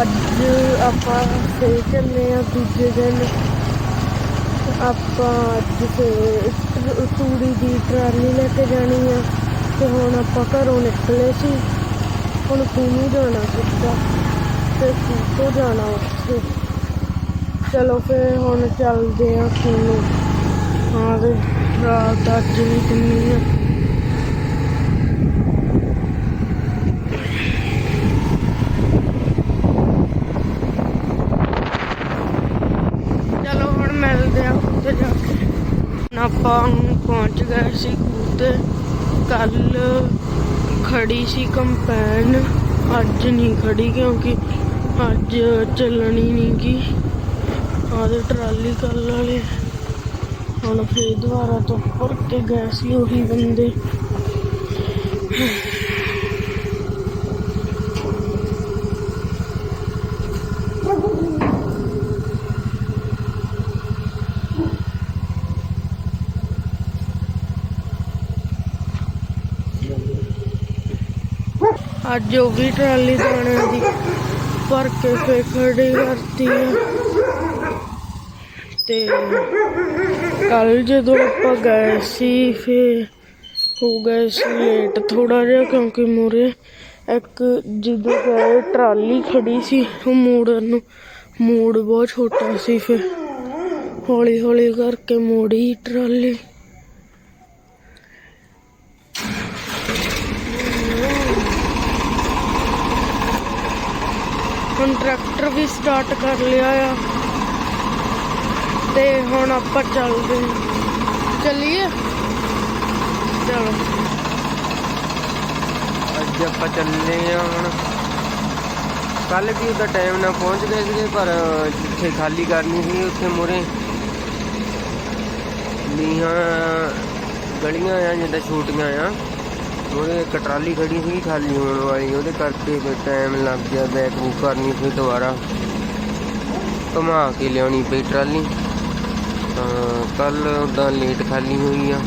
ਅੱਜ ਆਪਾਂ ਫੇਰ ਚੱਲੇ ਆ ਦੂਜੇ ਦਿਨ। ਆਪਾਂ ਅੱਜ ਫੇਰ ਤੂੜੀ ਦੀ ਟਰਾਲੀ ਲੈ ਕੇ ਜਾਣੀ ਆ ਤੇ ਹੁਣ ਆਪਾਂ ਘਰੋਂ ਨਿਕਲੇ ਸੀ। ਹੁਣ ਕਿਨੂੰ ਜਾਣਾ ਸਿੱਧਾ, ਤੇ ਕਿਤੋਂ ਜਾਣਾ ਉੱਥੇ? ਚਲੋ ਫੇਰ ਹੁਣ ਚੱਲਦੇ ਆ ਕਿਨੂੰ ਹਾਂ ਤੇ ਰਾਤ ਅੱਜ ਵੀ ਕਿੰਨੀ ਆ ਚਲੋ ਹੁਣ ਮਿਲਦੇ ਆ ਉੱਥੇ ਜਾ ਕੇ ਹੁਣ ਆਪਾਂ ਹੁਣ ਪਹੁੰਚ ਗਏ ਸੀ ਉੱਤੇ ਕੱਲ ਖੜੀ ਸੀ ਕੰਪੈਨ। ਅੱਜ ਨਹੀਂ ਖੜੀ ਕਿਉਂਕਿ ਅੱਜ ਚੱਲਣੀ ਨਹੀਂ ਗੀ। ਆਦੇ ਟਰਾਲੀ ਕੱਲ ਵਾਲੇ। ਹੁਣ ਫੇਰ ਦੁਬਾਰਾ ਤੋਂ ਭਰ ਕੇ ਗਏ ਸੀ ਉਹੀ ਬੰਦੇ। ਅੱਜ ਉਹ ਵੀ ਟਰਾਲੀ ਦਾਣਿਆਂ ਦੀ ਭਰ ਕੇ ਫੇਰ ਖੜੀ ਕਰਤੀ ਆ। ਤੇ ਕੱਲ ਜਦੋਂ ਆਪਾਂ ਗਏ ਸੀ, ਫੇਰ ਹੋ ਗਏ ਸੀ ਲੇਟ ਥੋੜਾ ਜਿਹਾ ਕਿਉਂਕਿ ਮੂਰੇ ਇੱਕ ਜਦੋਂ ਗਏ, ਟਰਾਲੀ ਖੜੀ ਸੀ ਉਹ ਮੋੜਨ ਨੂੰ। ਮੋੜ ਬਹੁਤ ਛੋਟਾ ਸੀ ਫਿਰ। ਹੌਲੀ ਹੌਲੀ ਕਰਕੇ ਮੋੜੀ ਟਰਾਲੀ। ਹੁਣ ਟਰੈਕਟਰ ਵੀ ਸਟਾਰਟ ਕਰ ਲਿਆ ਆ। ਤੇ ਹੁਣ ਆਪਾਂ ਚੱਲਦੇ ਹਾਂ। ਚੱਲੀਏ? ਚਲੋ। ਅੱਜ ਆਪਾਂ ਚੱਲੇ ਆ ਹੁਣ। ਕੱਲ ਵੀ ਉਹਦਾ ਟਾਈਮ ਨਾਲ ਪਹੁੰਚ ਗਏ ਸੀਗੇ, ਪਰ ਜਿੱਥੇ ਖਾਲੀ ਕਰਨੀ ਸੀ ਉੱਥੇ ਮੁਰੇ ਨੀਹਾਂ ਗਲੀਆਂ ਆ, ਜਿੱਦਾਂ ਛੋਟੀਆਂ ਆ। ਉਹਦੇ ਇੱਕ ਟਰਾਲੀ ਖੜੀ ਸੀ ਖਾਲੀ ਹੋਣ ਵਾਲੀ, ਉਹਦੇ ਕਰਕੇ ਫਿਰ ਟਾਈਮ ਲੱਗ ਗਿਆ ਬੈਕ ਬੂਕ ਕਰਨੀ ਫਿਰ ਦੁਬਾਰਾ। ਘੁਮਾ ਕੇ ਲਿਆਉਣੀ ਪਈ ਟਰਾਲੀ। ਕੱਲ ਉਦਾਂ ਲੇਟ ਖਾਲੀ ਹੋਈ ਆ।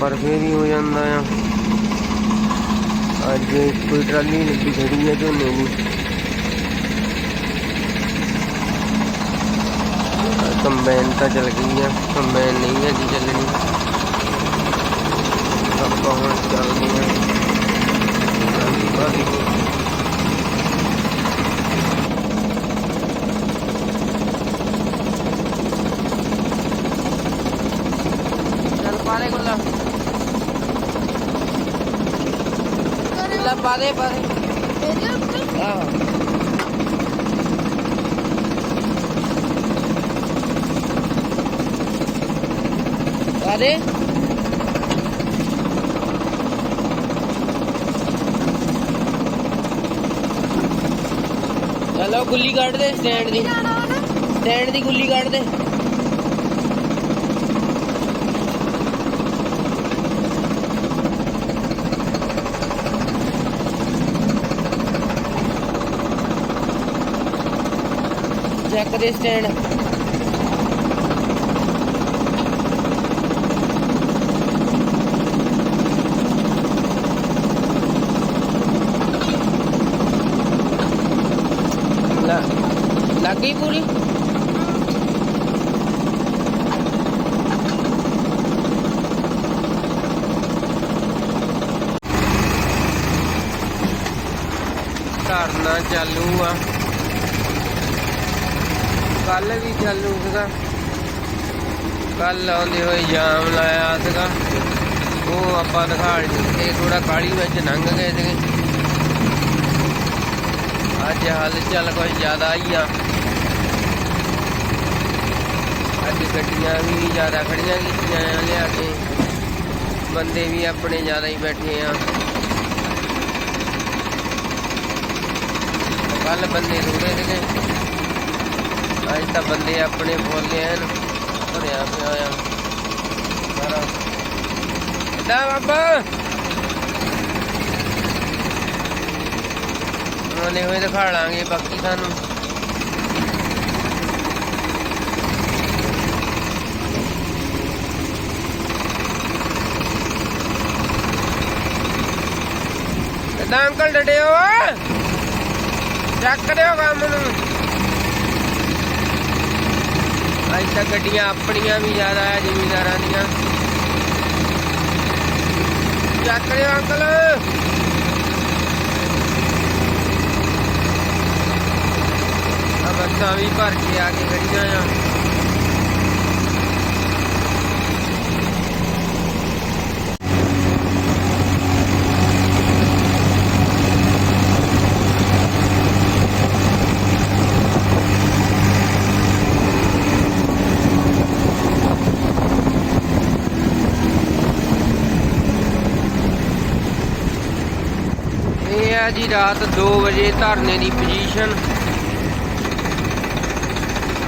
ਪਰ ਫਿਰ ਵੀ ਹੋ ਜਾਂਦਾ ਆ। ਅੱਜ ਕੋਈ ਟਰਾਲੀ ਲੱਗੀ, ਖੜੀ ਆ ਝੋਨੇ ਦੀ। ਕੰਬਾਈਨ ਤਾਂ ਚਲ ਗਈ ਆ, ਕੰਬਾਈਨ ਨਹੀਂ ਹੈਗੀ ਚੱਲਣੀ। ਆਪਾਂ ਹੁਣ ਚੱਲਦੇ ਆ ਟਰਾਲੀ ਵਾਲੀ ਚੱਲ ਪਾਲੇ ਗੁੱਲਾ ਗੁੱਲਾ ਪਾ ਦੇ ਪਾ ਦੇ ਆਹ ਪਾ ਦੇ ਚਲੋ ਗੁੱਲੀ ਕੱਢ ਦੇ ਸਟੈਂਡ ਦੀ। ਸਟੈਂਡ ਦੀ ਗੁੱਲੀ ਕੱਢ ਦੇ। ਚੈੱਕ ਦੇ ਸਟੈਂਡ ਲਾ ਲੱਗ ਗਈ ਪੂਰੀ। ਧਰਨਾ ਚਾਲੂ ਆ। ਕੱਲ ਵੀ ਚਾਲੂ ਸੀਗਾ। ਕੱਲ ਆਉਂਦੇ ਹੋਏ ਜਾਮ ਲਾਇਆ ਸੀਗਾ। ਉਹ ਆਪਾਂ ਦਿਖਾ ਨਹੀਂ ਦਿੱਤੇ ਥੋੜਾ ਕਾਲੀ ਵਿੱਚ ਲੰਘ ਗਏ ਸੀਗੇ। ਅੱਜ ਹਾਲ ਚੱਲ ਕੁਝ ਜ਼ਿਆਦਾ ਹੀ ਆ। ਅੱਜ ਗੱਡੀਆਂ ਵੀ ਜ਼ਿਆਦਾ ਖੜੀਆਂ ਕੀਤੀਆਂ ਆ ਲਿਆ ਕੇ। ਬੰਦੇ ਵੀ ਆਪਣੇ ਜ਼ਿਆਦਾ ਹੀ ਬੈਠੇ ਆ। ਕੱਲ ਬੰਦੇ ਥੋੜੇ ਸੀਗੇ। ਅੱਜ ਤਾਂ ਬੰਦੇ ਆਪਣੇ ਫੁੱਲ ਐਨ ਭਰਿਆ ਪਿਆ ਆ। ਸਾਰਾ। ਦਾ ਬਾਬਾ। ਉਹਨੇ ਹੋਏ ਦਿਖਾ ਲਾਂਗੇ ਬਾਕੀ ਸਾਨੂੰ। ਕਿੱਦਾਂ ਅੰਕਲ ਡੜੇ ਹੋ ਚੱਕ ਦਿਓ ਕੰਮ ਨੂੰ। ਅੱਜ ਤਾਂ ਗੱਡੀਆਂ ਆਪਣੀਆਂ ਵੀ ਜ਼ਿਆਦਾ ਆ, ਜ਼ਿਮੀਦਾਰਾਂ ਦੀਆਂ। ਚੱਕ ਦਿਓ ਅੰਕਲ। ਆ ਬੱਸਾਂ ਵੀ ਭਰ ਕੇ ਆ ਕੇ ਖੜੀਆਂ ਆ ਇਹ ਆ ਜੀ, ਰਾਤ 2 ਵਜੇ ਧਰਨੇ ਦੀ ਪੋਜੀਸ਼ਨ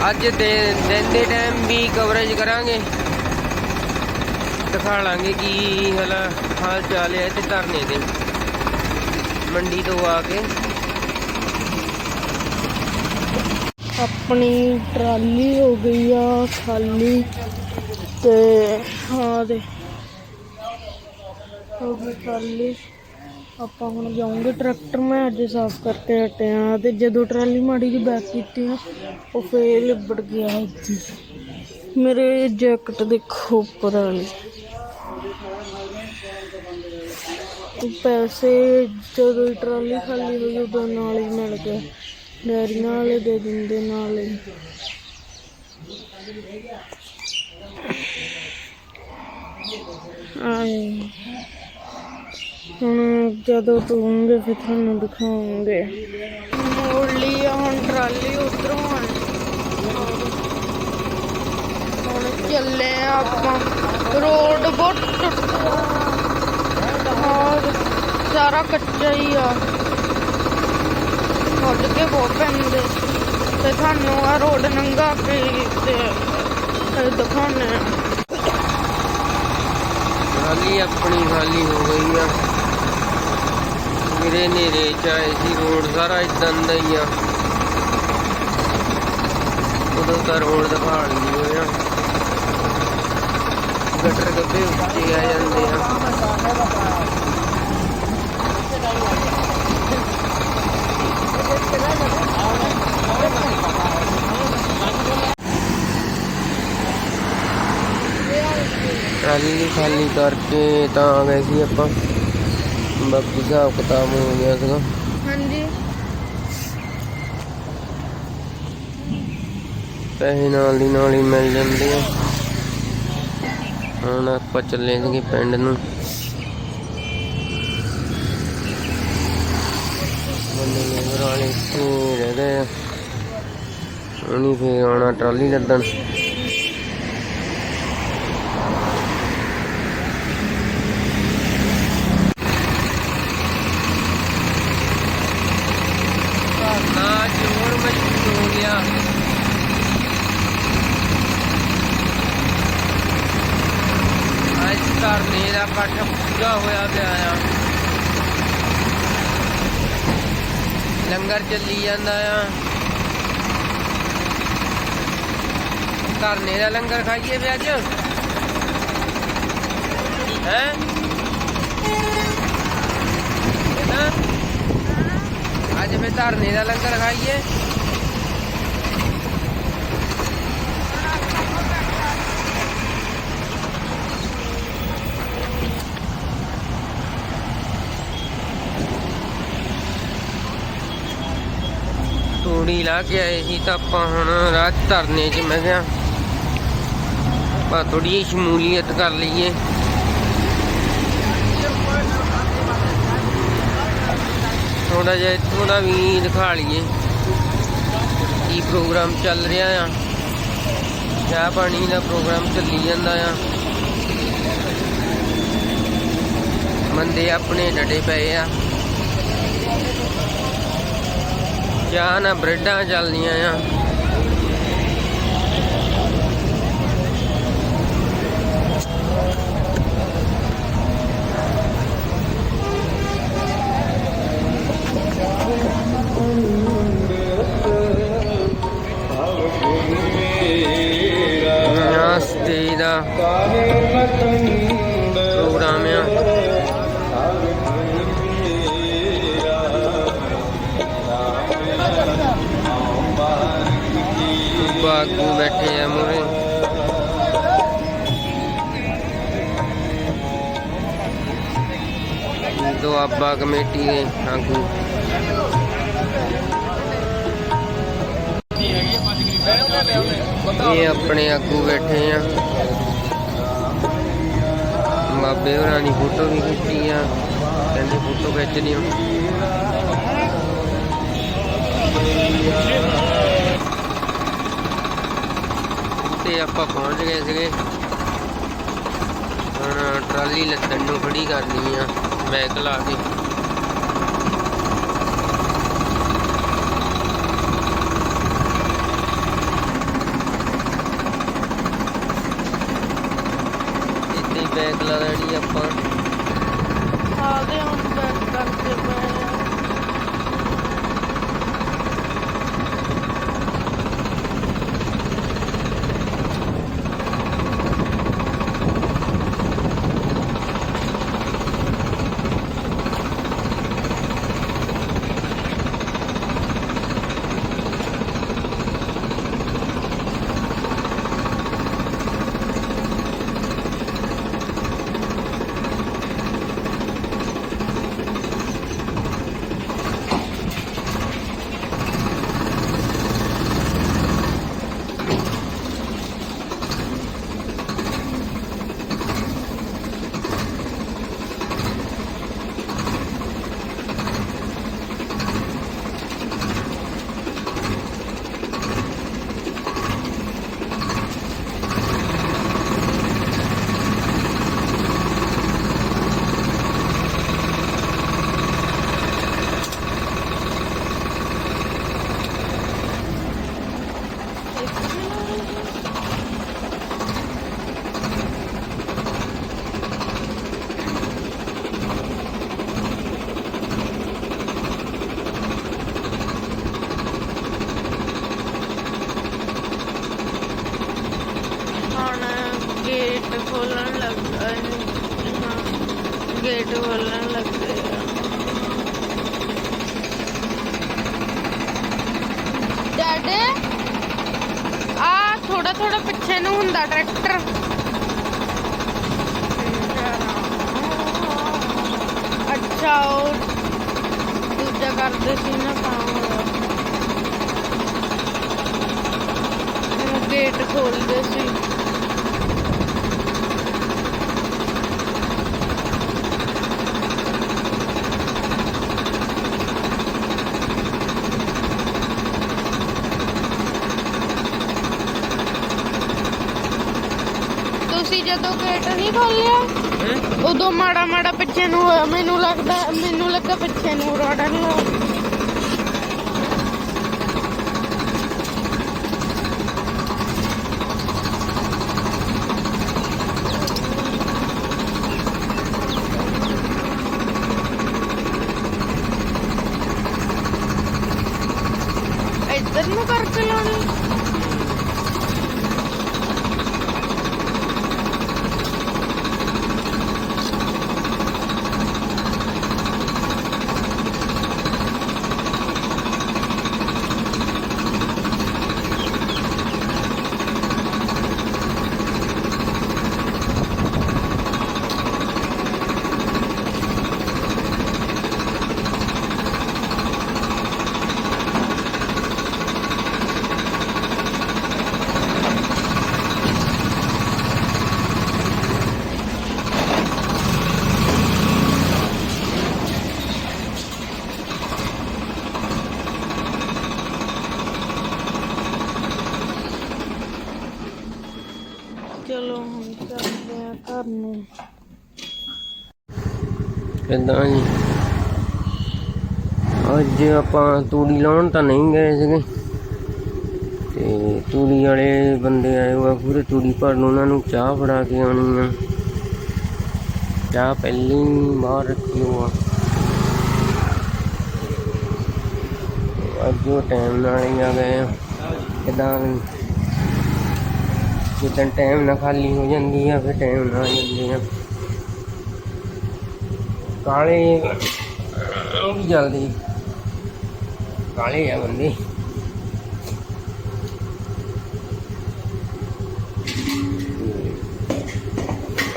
ਅੱਜ ਦੇ ਦਿਨ ਦੇ ਟਾਈਮ ਵੀ ਕਵਰੇਜ ਕਰਾਂਗੇ। ਦਿਖਾ ਲਾਂਗੇ ਕੀ ਹਾਲ ਹਾਲ ਚਾਲ ਹੈ ਤੇ ਧਰਨੇ ਦੇ। ਮੰਡੀ ਤੋਂ ਆ ਕੇ। ਆਪਣੀ ਟਰਾਲੀ ਹੋ ਗਈ ਆ ਖਾਲੀ ਤੇ ਹਾਂ ਦੇ ਹੋ ਗਈ ਟਰਾਲੀ। ਆਪਾਂ ਹੁਣ ਜਾਵਾਂਗੇ ਟਰੈਕਟਰ ਮੈਂ ਅੱਜ ਸਾਫ਼ ਕਰਕੇ ਹਟਿਆ ਤੇ ਜਦੋਂ ਟਰਾਲੀ ਮਾੜੀ ਜਿਹੀ ਬੈਕ ਕੀਤੀ ਆ ਉਹ ਫੇਰ ਲਿਬੜ ਗਿਆ ਇੱਥੇ। ਮੇਰੇ ਜੈਕਟ ਦੇਖੋ ਉੱਪਰ ਵਾਲੀ। ਪੈਸੇ ਜਦੋਂ ਟਰਾਲੀ ਖਾਲੀ ਹੋਈ, ਉਦੋਂ ਨਾਲ ਹੀ ਮਿਲ ਗਏ। ਡੈਰੀਆਂ ਵਾਲੇ ਦੇ ਦਿੰਦੇ ਨਾਲ ਹੀ। ਆਏ। ਹੁਣ ਜਦੋਂ ਤੂੰਗੇ ਫਿਰ ਤੁਹਾਨੂੰ ਦਿਖਾਉਂਗੇ। ਮੋੜ ਲਈ ਹੁਣ ਟਰਾਲੀ ਉਧਰੋਂ ਹੁਣ ਚੱਲੇ ਆਪਾਂ ਰੋਡ ਬਹੁਤ ਸਾਰਾ ਕੱਚਾ ਹੀ ਆ। ਉੱਡ ਕੇ ਬਹੁਤ ਪੈਂਦੇ। ਤੇ ਤੁਹਾਨੂੰ ਆ ਰੋਡ ਨੰਗਾ ਕੇ ਤੇ ਦਿਖਾਉਣੇ ਆ। ਖਾਲੀ ਆਪਣੀ ਖਾਲੀ ਹੋ ਗਈ ਆ। ਮੇਰੇ ਨੇਰੇ ਚ ਆਏ ਸੀ ਰੋਡ ਸਾਰਾ ਇਦਾਂ ਦਾ ਹੀ ਆ। ਉਦੋਂ ਤਾਂ ਰੋਡ ਦਿਖਾ ਲਈ ਹੋਇਆ। ਗਟਰ ਗੱਬੇ ਉੱਚੇ ਆ ਜਾਂਦੇ ਆ। ਟਰਾਲੀ ਖਾਲੀ ਕਰਕੇ ਤਾਂ ਆ ਗਏ ਸੀ ਆਪਾਂ। ਬਾਕੀ ਹਿਸਾਬ ਕਿਤਾਬ ਹੋ ਗਿਆ ਸੀਗਾ ਹਾਂਜੀ। ਪੈਸੇ ਨਾਲ ਦੀ ਨਾਲ ਹੀ ਮਿਲ ਜਾਂਦੇ ਆ। ਹੁਣ ਆਪਾਂ ਚੱਲੇ ਸੀਗੇ ਪਿੰਡ ਨੂੰ। ਬੰਦੇ ਲੇਬਰ ਵਾਲੇ ਇੱਥੇ ਰਹਿ ਗਏ ਉਹਨੀ ਫੇਰ ਆਉਣਾ ਟਰਾਲੀ ਲੱਦਣ ਨਾ ਜੋੜ ਮਜਬੂਰ ਹੋ ਗਿਆ ਅੱਜ ਧਰਨੇ ਦਾ ਇਕੱਠ ਪੂਰਾ ਹੋਇਆ ਪਿਆ ਆ। ਲੰਗਰ ਚੱਲੀ ਜਾਂਦਾ ਆ। ਧਰਨੇ ਦਾ ਲੰਗਰ ਖਾਈਏ ਵੀ ਅੱਜ? ਹੈ? ਅੱਜ ਵੀ ਧਰਨੇ ਦਾ ਲੰਗਰ ਖਾਈਏ। ਤੂੜੀ ਲਾ ਕੇ ਆਏ ਸੀ ਤਾਂ ਆਪਾਂ ਹੁਣ ਰਾਤ ਧਰਨੇ 'ਚ ਮੈਂ ਕਿਹਾ, ਆਪਾਂ ਥੋੜੀ ਜਿਹੀ ਸ਼ਮੂਲੀਅਤ ਕਰ ਲਈਏ। ਥੋੜਾ ਜਿਹਾ ਇੱਥੋਂ ਦਾ ਵੀ ਦਿਖਾ ਲਈਏ ਕੀ ਪ੍ਰੋਗਰਾਮ ਚੱਲ ਰਿਹਾ ਆ। ਚਾਹ ਪਾਣੀ ਦਾ ਪ੍ਰੋਗਰਾਮ ਚੱਲੀ ਜਾਂਦਾ ਆ। ਬੰਦੇ ਆਪਣੇ ਡਟੇ ਪਏ ਆ। ਚਾਹ ਨਾ ਬ੍ਰੈਡਾਂ ਚੱਲਦੀਆਂ ਆ। ਨਾਸਤੇ ਦਾ ਪ੍ਰੋਗਰਾਮ ਆਗੂ ਬੈਠੇ ਆ ਮੂਰੇ ਦੁਆਬਾ ਕਮੇਟੀ ਦੇ ਆਗੂ। ਇਹ ਆਪਣੇ ਆਗੂ ਬੈਠੇ ਆ। ਬਾਬੇ ਹੋਰਾਂ ਦੀ ਫੋਟੋ ਵੀ ਖਿੱਚੀ ਆ। ਕਹਿੰਦੇ ਫੋਟੋ ਖਿੱਚ ਲਿਓ। ਤੇ ਆਪਾਂ ਪਹੁੰਚ ਗਏ ਸੀਗੇ। ਹੁਣ ਟਰਾਲੀ ਲੱਦਣ ਨੂੰ ਖੜੀ ਕਰਨੀ ਆ ਬੈਕ ਲਾ ਕੇ। ਇੱਥੇ ਬੈਕ ਲਾ ਦੇਣੀ ਆਪਾਂ। ਆਦੇ ਹੁਣ ਬੈਕ ਕਰਦੇ ਪਏ ਪਿੱਛੇ ਟਰੈਕਟਰ। ਅੱਛਾ ਉਹ ਦੂਜਾ ਕਰਦੇ ਸੀ ਨਾ ਕੰਮ ਗੇਟ ਖੋਲਦੇ ਸੀ। ਜਦੋਂ ਗੇਟ ਨਹੀਂ ਖੋਲਿਆ? ਉਦੋਂ ਮਾੜਾ ਮਾੜਾ ਪਿੱਛੇ ਨੂੰ ਹੋਇਆ ਮੈਨੂੰ ਲੱਗਦਾ ਮੈਨੂੰ ਲੱਗਾ ਪਿੱਛੇ ਨੂੰ ਰੋੜਨ ਲੱਗ ਇੱਧਰ ਨੂੰ ਕਰਕੇ ਲਾਉਣੀ ਚਲੋ ਹੁਣ ਚੱਲਦੇ ਆ ਘਰ ਨੂੰ ਕਿੱਦਾਂ ਜੀ। ਅੱਜ ਆਪਾਂ ਤੂੜੀ ਲਾਉਣ ਤਾਂ ਨਹੀਂ ਗਏ ਸੀਗੇ। ਤੇ ਤੂੜੀ ਵਾਲੇ ਬੰਦੇ ਆਏ ਹੋਆ ਪੂਰੇ ਤੂੜੀ ਭਰਨ, ਉਹਨਾਂ ਨੂੰ ਚਾਹ ਫੜਾ ਕੇ ਆਉਣੀ ਆ। ਚਾਹ ਪਹਿਲੀ ਬਾਹਰ ਰੱਖੀ ਹੋਆ ਅੱਜ ਉਹ ਟਾਈਮ ਨਾਲ ਹੀ ਆ ਗਏ ਆ। ਕਿਦਾਂ ਜਿੱਦਾਂ ਟਾਈਮ ਨਾਲ ਖਾਲੀ ਹੋ ਜਾਂਦੀ ਆ, ਫਿਰ ਟਾਈਮ ਨਾਲ ਆ ਜਾਂਦੇ ਆ। ਕਾਲੇ ਉਹ ਵੀ ਜਲਦੀ ਕਾਲੇ ਆ ਬੰਦੇ।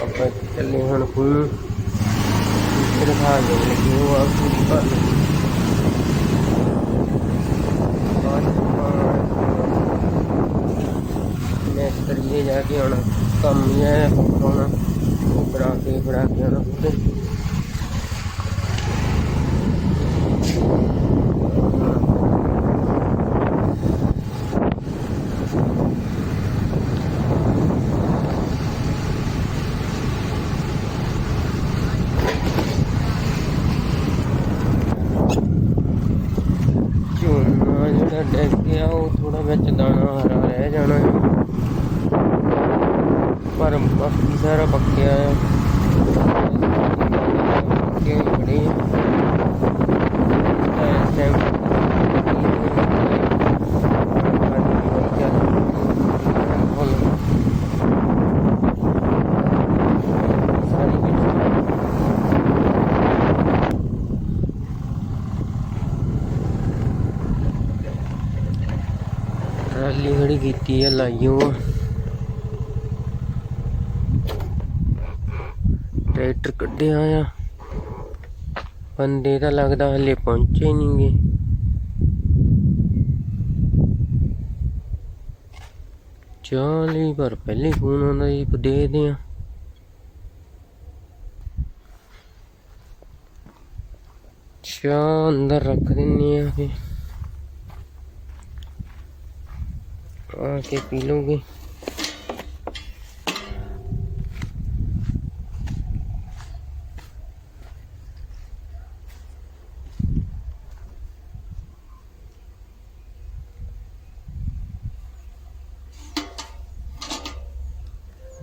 ਆਪਾਂ ਚੱਲੇ ਹੁਣ ਖੂਨ ਫਿਰ ਖਾ ਗਏ ਲੱਗੇ ਉਹ ਆ ਪੂਰੀ ਭਰ ਲਈ। ਕਰੀਏ ਜਾ ਕੇ ਹੁਣ ਕੰਮ ਹੀ ਹੈ, ਹੁਣ ਉਹ ਕਰਾ ਕੇ ਕਰਾ ਕੇ ਹੁਣ ਪਾਣੀ ਦੀ ਵਾਈ ਚੱਲ ਫੁੱਲ ਸਾਰੀ ਵਿੱਚ ਟਰਾਲੀ ਖੜੀ ਕੀਤੀ ਹੈ ਲਾਈਓ। ਟਰੈਕਟਰ ਕੱਢਿਆ ਆ। ਬੰਦੇ ਤਾਂ ਲੱਗਦਾ ਹਲੇ ਪਹੁੰਚੇ ਨਹੀਂਗੇ ਚਾਲੀ ਪਰ ਪਹਿਲੇ ਫੋਨ ਆਉਂਦਾ ਜੀ ਦੇਖਦੇ ਆ ਚਾਹ ਅੰਦਰ ਰੱਖ ਦਿੰਨੇ ਆ ਫੇ ਆ ਕੇ ਪੀ ਲਓਗੇ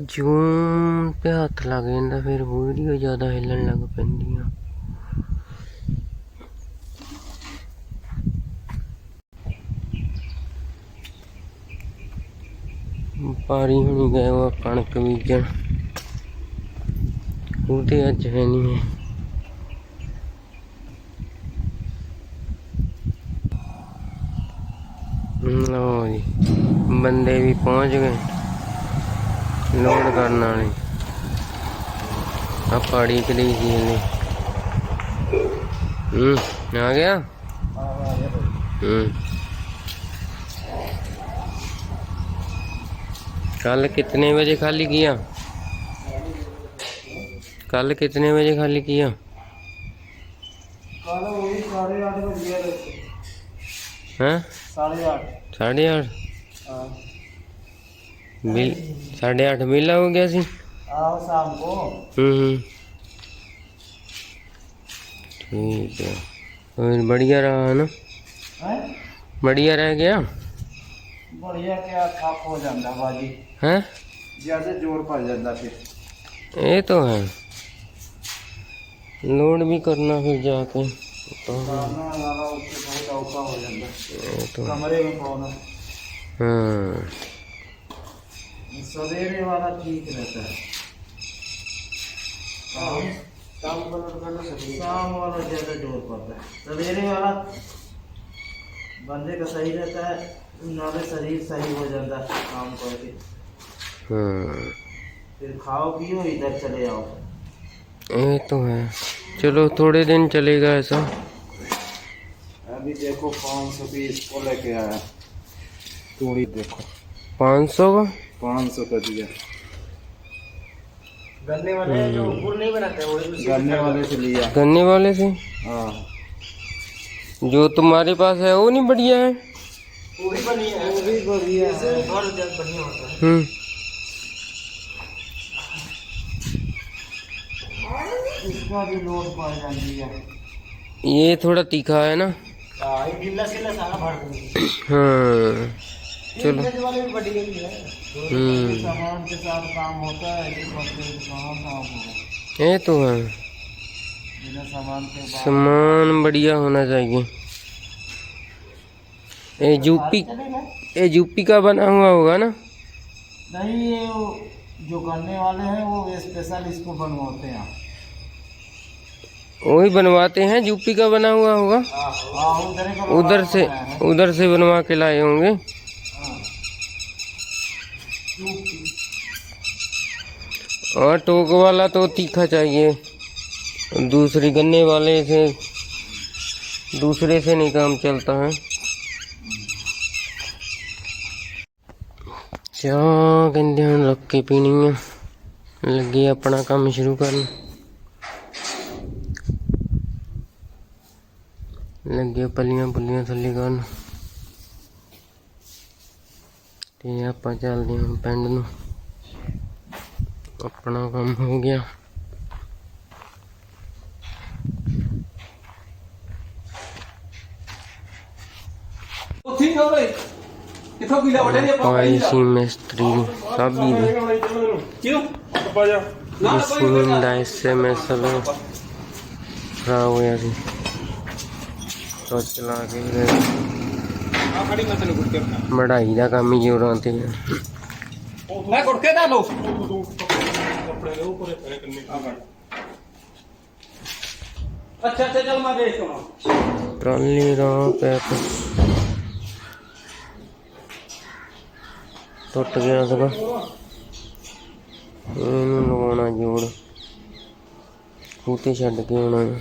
ਜੂਮ ਤੇ ਹੱਥ ਲੱਗ ਜਾਂਦਾ, ਫਿਰ ਵੀਡੀਓ ਜ਼ਿਆਦਾ ਹਿੱਲਣ ਲੱਗ ਪੈਂਦੀ ਆ ਪਾਰੀ ਹੁਣੀ ਗਏ ਉਹ ਕਣਕ ਬੀਜਣ। ਤੇ ਅੱਜ ਹੈ ਨਹੀਂ ਹੈ। ਲਓ ਜੀ, ਬੰਦੇ ਵੀ ਪਹੁੰਚ ਗਏ। ਲੋਡ ਕਰਨ ਵਾਲੀ। ਆ ਪਾੜੀ ਚਲੀ ਸੀ ਇਹਨੇ? ਹੂੰ ਆ ਗਿਆ? ਹੂੰ। ਕੱਲ ਕਿਤਨੇ ਵਜੇ ਖਾਲੀ ਕੀਆ? ਕੱਲ ਕਿਤਨੇ ਵਜੇ ਖਾਲੀ ਕੀਆ? ਕੱਲ ਉਹ ਵੀ 8:30 ਵਜੇ ਹੈ? 8:30 8:30 ਹਾਂ। ਬਿਲ साढ़े आठ बिल हो गया सी आओ शाम को हम्म हम्म। ठीक है और बढ़िया रहा है ना हैं बढ़िया रह गया बढ़िया क्या थक हो जाता बाजी हैं ज्यादा जोर पड़ जाता फिर ये तो है लोड भी करना फिर जाके तो सामने वाला उससे बहुत औखा हो जाता ये तो कमरे में पाना हाँ सवेरे वाला ठीक रहता है। शाम वाला ज़्यादा ज़ोर पड़ता है। सवेरे वाला बंदे का सही रहता है नाले शरीर सही हो जाता है काम करके। हाँ फिर खाओ पियो इधर चले आओ। ये तो है। चलो थोड़े दिन चलेगा ऐसा। अभी देखो पाँच सौ की इसको लेके आया। थोड़ी देखो। पाँच सौ का? पाँच सौ का दिया। गन्ने वाले जो ऊपर नहीं बनाते गन्ने वाले से लिया। गन्ने वाले से? हाँ। जो तुम्हारे पास है वो नहीं बढ़िया है? पूरी बनी है। वो भी बढ़िया है। और बढ़िया होता है। हम्म। इसका भी लोड पड़ जाती है ये थोड़ा तीखा है ना? हाँ। हाँ चलो वाले भी बढ़िया ही है। हम्म। के साथ काम होता है ये कहाँ काम होगा ये तो है। सामान के सामान बढ़िया होना चाहिए। ये यूपी ये यूपी का बना हुआ होगा ना? नहीं ये वो जो करने वाले हैं वो स्पेशल इसको बनवाते हैं। वही बनवाते हैं यूपी का बना हुआ होगा। हाँ उधर से उधर से बनवा के लाए होंगे। हाँ। और टोक वाला तो तीखा चाहिए दूसरी गन्ने वाले से दूसरे से नहीं काम चलता है ਚਾਹ ਕਹਿੰਦੇ ਹੁਣ ਰੱਖ ਕੇ ਪੀਣੀ ਆ ਲੱਗੇ ਆਪਣਾ ਕੰਮ ਸ਼ੁਰੂ ਕਰਨ ਲੱਗੇ ਪੱਲੀਆਂ ਪੁੱਲੀਆਂ ਥੱਲੇ ਕਰਨ ਤੇ ਆਪਾਂ ਚੱਲਦੇ ਹਾਂ ਪਿੰਡ ਨੂੰ। ਆਪਣਾ ਕੰਮ ਹੋ ਗਿਆ। ਉੱਥੇ ਹੀ ਹੋਵੇ। ਕਿੱਥੋਂ ਕੀ ਲਾਵੜੇ ਨੇ ਆਪਾਂ ਪਾਈ ਸੀ ਮਿਸਤਰੀ ਸਾਬੀ ਦੇ ਕਿਉਂ? ਮਸ਼ੀਨ ਦਾ ਐਸਐਮਐਸ ਲੋ ਖਰਾਬ ਹੋਇਆ ਸੀ। ਤੋ ਚਲਾ ਕੇ ਮੜਾਈ ਦਾ ਕੰਮ ਹੀ ਜੋਰਾਂ ਤੇ। ਮੈਂ ਗੁੱਟਕੇ ਦਾ ਲੋ ਅੱਛਾ ਅੱਛਾ ਚੱਲ ਮੈਂ ਦੇਖ ਕਮਾ ਟਰਾਲੀ ਦਾ ਪੈਪ। ਟੁੱਟ ਗਿਆ ਸੀਗਾ। ਇਹਨੂੰ ਲਵਾਉਣਾ ਜੋੜ। ਖੂਤੇ ਛੱਡ ਕੇ ਆਉਣਾ। ਹੈ।